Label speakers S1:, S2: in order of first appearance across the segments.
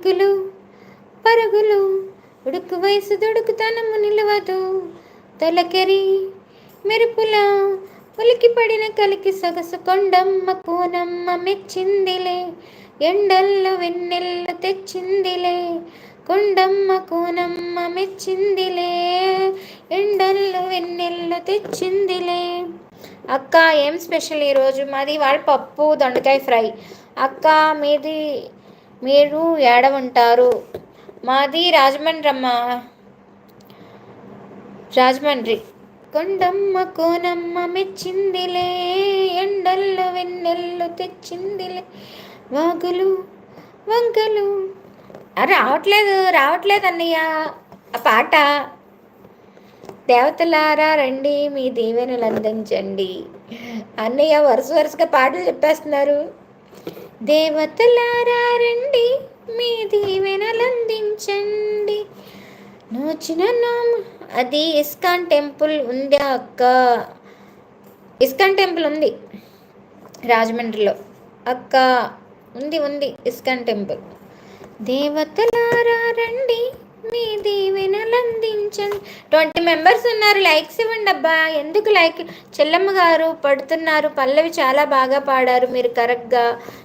S1: పరుగులు పరుగులు. ఉడుకు వయసు దొడుకుతనము నిలవదు. తొలకెరి మెరుపుల ఉలికి పడిన కలికి సొగసు కొండమ్మ కోనమ్మ మెచ్చిందిలే. ఎండల్లో వెన్నెల్లు తెచ్చిందిలే. కొండమ్మ కోనమ్మ మెచ్చిందిలే. ఎండల్లో వెన్నెల్లు తెచ్చిందిలే. అక్క ఏం స్పెషల్ ఈరోజు? మాది వాళ్ళ పప్పు దొండకాయ ఫ్రై. అక్క మీది మీరు ఏడ ఉంటారు మాది రాజమండ్రి అమ్మ రాజమండ్రి. కొండమ్మ కోనమ్మ మెచ్చిందిలే ఎండల్లో వెన్నెల్లు తెచ్చిందిలే. వాగులు వంకలు. రావట్లేదు రావట్లేదు అన్నయ్య. ఆ పాట. దేవతలారా రండి మీ దీవెనలు అందించండి. అన్నయ్య వరుస వరుసగా పాటలు చెప్పేస్తున్నారు. దేవతలారా రండి మీ దీవెనలందించండి. నోచిన నోము అది ఇస్కాన్ టెంపుల్ ఉంది అక్క. ఇస్కాన్ టెంపుల్ ఉంది రాజమండ్రిలో. అక్క ఉంది ఉంది ఇస్కాన్ టెంపుల్. దేవతలారా రండి మీ దీవెనలందించండి ట్వంటీ మెంబర్స్ ఉన్నారు లైక్స్ ఇవ్వండి అబ్బా. ఎందుకు లైక్ చెల్లమ్మ గారు పడుతున్నారు పల్లవి చాలా బాగా పాడారు మీరు కరెక్ట్గా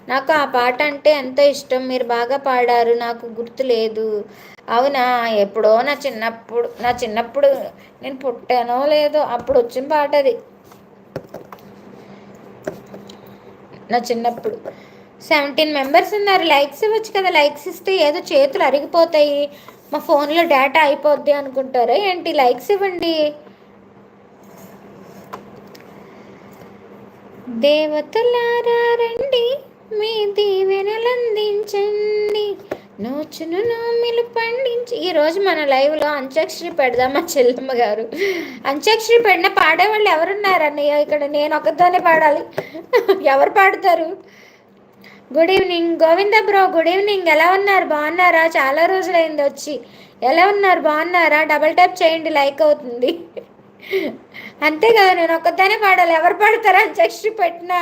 S1: నాకు ఆ పాట అంటే ఎంతో ఇష్టం మీరు బాగా పాడారు నాకు గుర్తు లేదు. అవునా? ఎప్పుడో నా చిన్నప్పుడు నా చిన్నప్పుడు నేను పుట్టానో లేదో అప్పుడు వచ్చిన పాట అది. నా చిన్నప్పుడు. సెవెంటీన్ మెంబర్స్ ఉన్నారు. లైక్స్ ఇవ్వచ్చు కదా. లైక్స్ ఇస్తే ఏదో చేతులు అరిగిపోతాయి. మా ఫోన్లో డేటా అయిపోద్ది అనుకుంటారా? ఏంటి? లైక్స్ ఇవ్వండి. దేవతలారా రండి. మీ దీవెనలందించండి నోచును నోమిలు పండించి. ఈరోజు మన లైవ్లో అంత్యాక్షరి పెడదాం మా చెల్లమ్మ గారు. అంత్యాక్షరి పెడిన పాడేవాళ్ళు ఎవరున్నారన్నయ్య ఇక్కడ నేను ఒకదానే పాడాలి. ఎవరు పాడతారు? Good evening Govinda bro good evening ఎలా ఉన్నారు? బాగున్నారా? చాలా రోజులైంది వచ్చి. ఎలా ఉన్నారు? బాగున్నారా? డబల్ ట్యాప్ చేయండి లైక్ అవుతుంది. అంతే కదా నేను ఒక్కదానే పాడాలి. ఎవరు పాడతారా? జస్ట్ పెట్టినా.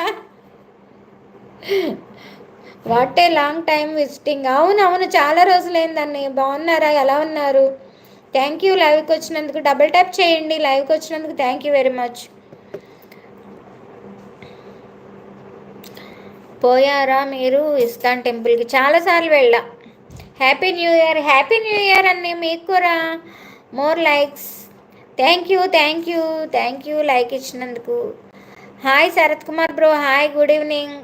S1: What a long time visiting అవును అవును చాలా రోజులైందండి బాగున్నారా? ఎలా ఉన్నారు? థ్యాంక్ యూ లైవ్కి వచ్చినందుకు డబుల్ ట్యాప్ చేయండి. లైవ్కి వచ్చినందుకు థ్యాంక్ యూ వెరీ మచ్ పోయారా మీరు? ఇస్కాన్ టెంపుల్కి చాలాసార్లు వెళ్ళా. Happy new year happy new year అన్ని మీకు కూడా more likes. Thank you thank you thank you like ఇచ్చినందుకు. Hi Sharath Kumar bro hi good evening.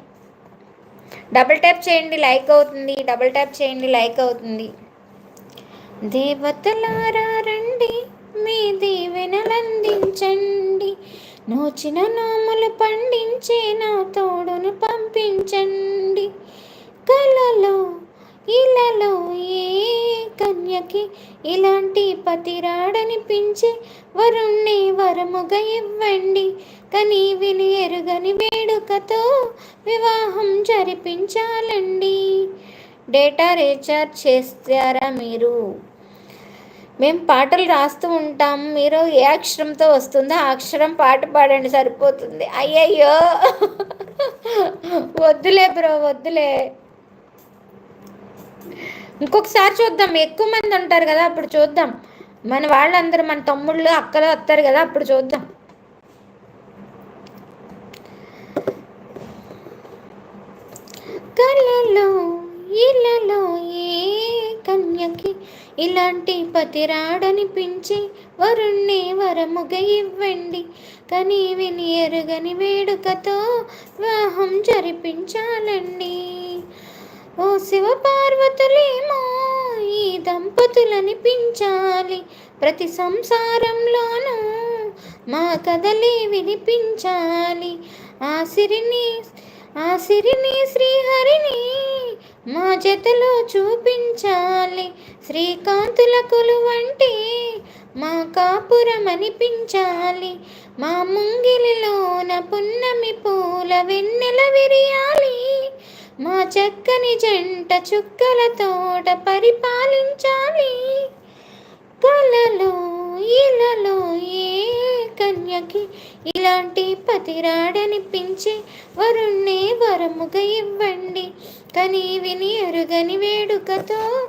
S1: Double tap చేయండి లైక్ అవుతుంది. డబుల్ ట్యాప్ చేయండి లైక్ అవుతుంది. దేవతలారా రండి మీ దీవెనలందించండి నోచిన నోములు పండించే నా తోడును పంపించండి. కలలో ఇలలో ఏ కన్యకి ఇలాంటి పతిరాడనిపించే వరుణ్ణి వరముగా ఇవ్వండి. కని విని ఎరుగని వేడుకతో వివాహం జరిపించాలండి. డేటా రీఛార్జ్ చేస్తారా మీరు? మేము పాటలు రాస్తూ ఉంటాం. మీరు ఏ అక్షరంతో వస్తుందో ఆ అక్షరం పాట పాడండి సరిపోతుంది. అయ్యయ్యో! వద్దులే బ్రో వద్దులే. ఇంకొకసారి చూద్దాం. ఎక్కువ మంది ఉంటారు కదా అప్పుడు చూద్దాం. మన వాళ్ళందరూ మన తమ్ముళ్ళు అక్కలు వస్తారు కదా అప్పుడు చూద్దాం. కళ్ళలో ఇళ్ళలో ఏ కన్యకి ఇలాంటి పతిరాడనిపించి వరుణ్ణి వరముగ ఇవ్వండి. కని విని ఎరుగని వేడుకతో వివాహం జరిపించాలండి. ఓ శివపార్వతులేమో ఈ దంపతులనిపించాలి. ప్రతి సంసారంలోనూ మా కథలే వినిపించాలి. ఆసిరిని ఆ సిరిని శ్రీహరిని మా జతలో చూపించాలి. శ్రీకాంతుల కొలువంటే మా కాపురం అనిపించాలి మా ముంగిలిలోన పున్నమి పూల వెన్నెల విరియాలి. మా చక్కని జంట చుక్కల తోట పరిపాలించాలి. కలలో ఇలలో ఏ కన్యకి ఇలాంటి పతిరాడనిపించే వరుణ్ణే వరముగ ఇవ్వండి. కని విని ఎరుగని వేడుకతో